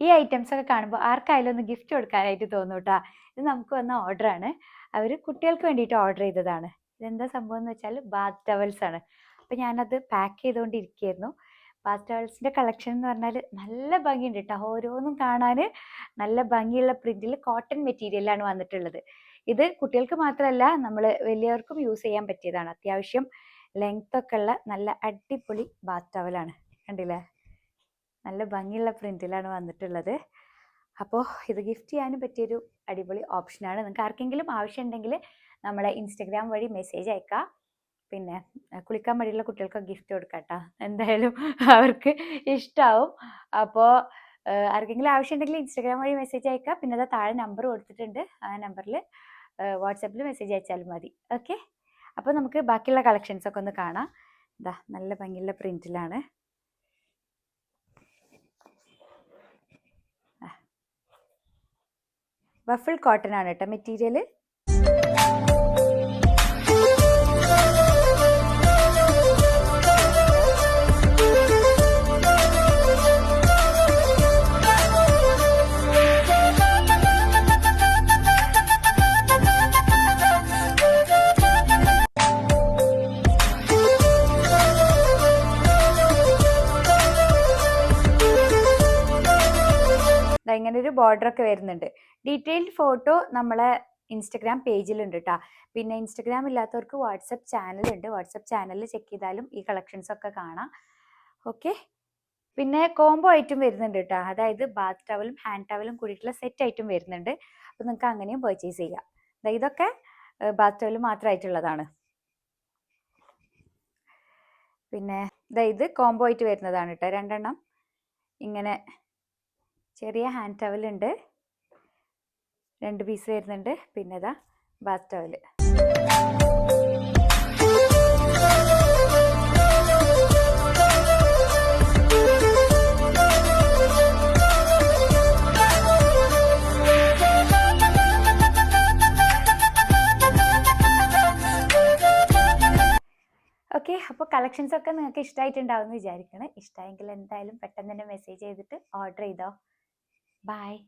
ഈ ഐറ്റംസ് ഒക്കെ കാണുമ്പോൾ ആർക്കായാലും ഒന്ന് ഗിഫ്റ്റ് കൊടുക്കാനായിട്ട് തോന്നും കേട്ടോ. ഇത് നമുക്ക് വന്ന ഓർഡറാണ് അവർ കുട്ടികൾക്ക് വേണ്ടിയിട്ട് ഓർഡർ ചെയ്തതാണ്. ഇതെന്താ സംഭവം എന്ന് വെച്ചാൽ ബാത്ത് ടവൽസ് ആണ്. അപ്പോൾ ഞാനത് പാക്ക് ചെയ്തുകൊണ്ടിരിക്കുകയായിരുന്നു. ബാത്ത് ടവൽസിന്റെ കളക്ഷൻ എന്ന് പറഞ്ഞാൽ നല്ല ഭംഗിയുണ്ട് കേട്ടോ. ഓരോന്നും കാണാൻ നല്ല ഭംഗിയുള്ള പ്രിന്റിൽ കോട്ടൺ മെറ്റീരിയലാണ് വന്നിട്ടുള്ളത്. ഇത് കുട്ടികൾക്ക് മാത്രമല്ല നമ്മൾ വലിയവർക്കും യൂസ് ചെയ്യാൻ പറ്റിയതാണ്. അത്യാവശ്യം ലെങ്ത്തൊക്കെ ഉള്ള നല്ല അടിപൊളി ബാത്ത് ടവലാണ് കണ്ടില്ലേ? നല്ല ഭംഗിയുള്ള പ്രിന്റിലാണ് വന്നിട്ടുള്ളത്. അപ്പോൾ ഇത് ഗിഫ്റ്റ് ചെയ്യാനും പറ്റിയൊരു അടിപൊളി ഓപ്ഷനാണ് നിങ്ങൾക്ക് ആർക്കെങ്കിലും ആവശ്യമുണ്ടെങ്കിൽ നമ്മളെ ഇൻസ്റ്റഗ്രാം വഴി മെസ്സേജ് അയക്കാം. പിന്നെ കുളിക്കാൻ മടിയുള്ള കുട്ടികൾക്ക് ഗിഫ്റ്റ് കൊടുക്കാം കേട്ടോ എന്തായാലും അവർക്ക് ഇഷ്ടാവും. അപ്പോൾ ആർക്കെങ്കിലും ആവശ്യമുണ്ടെങ്കിൽ ഇൻസ്റ്റഗ്രാം വഴി മെസ്സേജ് അയക്കാം. പിന്നെ അത് താഴെ നമ്പർ കൊടുത്തിട്ടുണ്ട്. ആ നമ്പറിൽ വാട്സാപ്പിൽ മെസ്സേജ് അയച്ചാലും മതി. ഓക്കെ അപ്പോൾ നമുക്ക് ബാക്കിയുള്ള കളക്ഷൻസൊക്കെ ഒന്ന് കാണാം. ഇതാ നല്ല ഭംഗിയുള്ള പ്രിന്റിലാണ് വഫിൾ കോട്ടൺ ആണ് കേട്ടോ മെറ്റീരിയൽ ഇങ്ങനെ ഒരു ബോർഡർ ഒക്കെ വരുന്നുണ്ട്. ഡീറ്റെയിൽഡ് ഫോട്ടോ നമ്മളെ ഇൻസ്റ്റഗ്രാം പേജിലുണ്ട് കേട്ടോ പിന്നെ ഇൻസ്റ്റഗ്രാം ഇല്ലാത്തവർക്ക് വാട്സപ്പ് ചാനലുണ്ട്. വാട്സപ്പ് ചാനലിൽ ചെക്ക് ചെയ്താലും ഈ കളക്ഷൻസ് ഒക്കെ കാണാം. ഓക്കെ? പിന്നെ കോംബോ ഐറ്റം വരുന്നുണ്ട് കേട്ടോ അതായത് ബാത്ത് ടവലും ഹാൻഡ് ടവലും കൂടിയിട്ടുള്ള സെറ്റ് ഐറ്റം വരുന്നുണ്ട്. അപ്പോൾ നിങ്ങൾക്ക് അങ്ങനെയും പർച്ചേസ് ചെയ്യാം. ഇതൊക്കെ ബാത്ത് ടവൽ മാത്രമായിട്ടുള്ളതാണ് പിന്നെ ഇത് കോംബോ ആയിട്ട് വരുന്നതാണ് കേട്ടോ രണ്ടെണ്ണം. ഇങ്ങനെ ചെറിയ ഹാൻഡ് ടവൽ ഉണ്ട്. രണ്ട് പീസ് വരുന്നുണ്ട്. പിന്നെ ഇതാ ബാത്ത് ടവൽ ഓക്കെ അപ്പോൾ കളക്ഷൻസ് ഒക്കെ നിങ്ങൾക്ക് ഇഷ്ടമായിട്ടുണ്ടാവും എന്ന് വിചാരിക്കണം. ഇഷ്ടമായെങ്കിൽ എന്തായാലും പെട്ടെന്ന് തന്നെ മെസ്സേജ് ചെയ്തിട്ട് ഓർഡർ ചെയ്തോ. Bye.